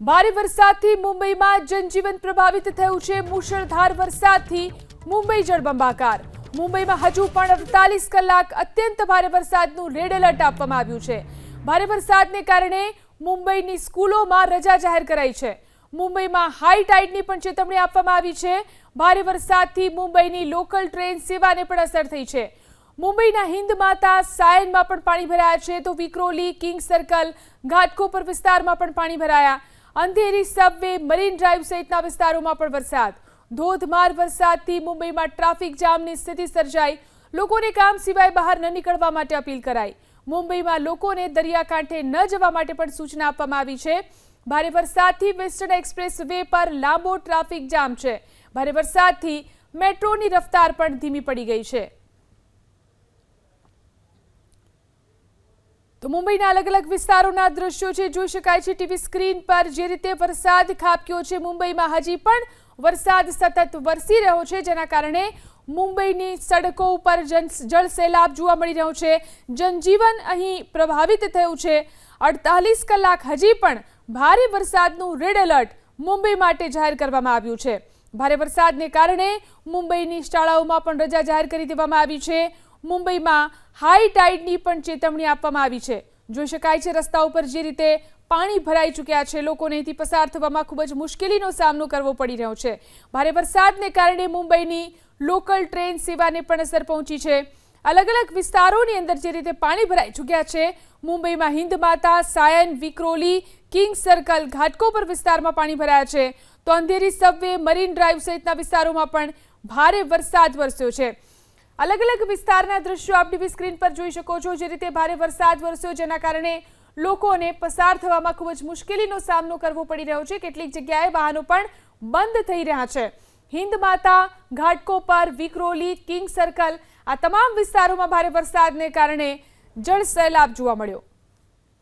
ભારે વરસાદથી મુંબઈમાં જનજીવન પ્રભાવિત થયું છે. મુશળધાર વરસાદથી મુંબઈ જળબંબાકાર. મુંબઈમાં હજુ પણ અડતાલીસ કલાક અત્યંત ભારે વરસાદનું રેડ એલર્ટ આપવામાં આવ્યું છે. ભારે વરસાદને કારણે મુંબઈની સ્કૂલોમાં રજા જાહેર કરાઈ છે. મુંબઈમાં હાઈ ટાઈડની પણ ચેતવણી આપવામાં આવી છે. ભારે વરસાદથી મુંબઈની લોકલ ટ્રેન સેવાને પણ અસર થઈ છે. મુંબઈના હિન્દ માતા સાયનમાં પણ પાણી ભરાયા છે. તો વિક્રોલી કિંગ સર્કલ ઘાટકોપર વિસ્તારમાં પણ પાણી ભરાયા. અંધેરી સબવે, મરીન ડ્રાઈવ સહિતના વિસ્તારોમાં પણ વરસાદ. ધોધમાર વરસાદથી મુંબઈમાં ટ્રાફિક જામની સ્થિતિ સર્જાઈ. લોકોને કામ સિવાય બહાર ન નીકળવા માટે અપીલ કરાઈ. મુંબઈમાં લોકોને દરિયાકાંઠે ન જવા માટે પણ સૂચના આપવામાં આવી છે. ભારે વરસાદથી વેસ્ટર્ન એક્સપ્રેસ વે પર લાંબો ટ્રાફિક જામ છે. ભારે વરસાદથી મેટ્રોની રફતાર પણ ધીમી પડી ગઈ છે. તો મુંબઈના અલગ અલગ વિસ્તારોના દ્રશ્યો છે, જોઈ શકાય છે, ટીવી સ્ક્રીન પર જે રીતે વરસાદ ખાબક્યો છે મુંબઈમાં, હજી પણ વરસાદ સતત વરસી રહ્યો છે, જેના કારણે મુંબઈની સડકો ઉપર જળ સેલાબ જોવા મળી રહ્યો છે, જનજીવન અહીં પ્રભાવિત થયું છે. અડતાલીસ કલાક હજી પણ ભારે વરસાદનું રેડ એલર્ટ મુંબઈ માટે જાહેર કરવામાં આવ્યું છે. ભારે વરસાદને કારણે મુંબઈની શાળાઓમાં પણ રજા જાહેર કરી દેવામાં આવી છે. મુંબઈમાં હાઈ ટાઈડની પણ ચેતવણી આપવામાં આવી છે. જોઈ શકાય છે રસ્તા ઉપર જે રીતે પાણી ભરાઈ ચૂક્યા છે, લોકોને અહીંથી પસાર થવામાં ખૂબ જ મુશ્કેલીનો સામનો કરવો પડી રહ્યો છે. ભારે વરસાદને કારણે મુંબઈની લોકલ ટ્રેન સેવાને પણ અસર પહોંચી છે. અલગ અલગ વિસ્તારોની અંદર જે રીતે પાણી ભરાઈ ચૂક્યા છે, મુંબઈમાં હિન્દ માતા, સાયન, વિક્રોલી, કિંગ સર્કલ ઘાટકોપર વિસ્તારમાં પાણી ભરાયા છે. તો અંધેરી સબવે, મરીન ડ્રાઈવ સહિતના વિસ્તારોમાં પણ ભારે વરસાદ વરસ્યો છે. અલગ અલગ વિસ્તારના દ્રશ્યો આપ ટીવી સ્ક્રીન પર જોઈ શકો છો. જે રીતે ભારે વરસાદ વરસ્યો, જેના કારણે લોકોને પસાર થવામાં ખૂબ જ મુશ્કેલીનો સામનો કરવો પડી રહ્યો છે. કેટલીક જગ્યાએ વાહનો પણ બંધ થઈ રહ્યા છે. હિન્દ માતા ઘાટકોપર વિક્રોલી, કિંગ સર્કલ આ તમામ વિસ્તારોમાં ભારે વરસાદને કારણે જળ સૈલાબ જોવા મળ્યો.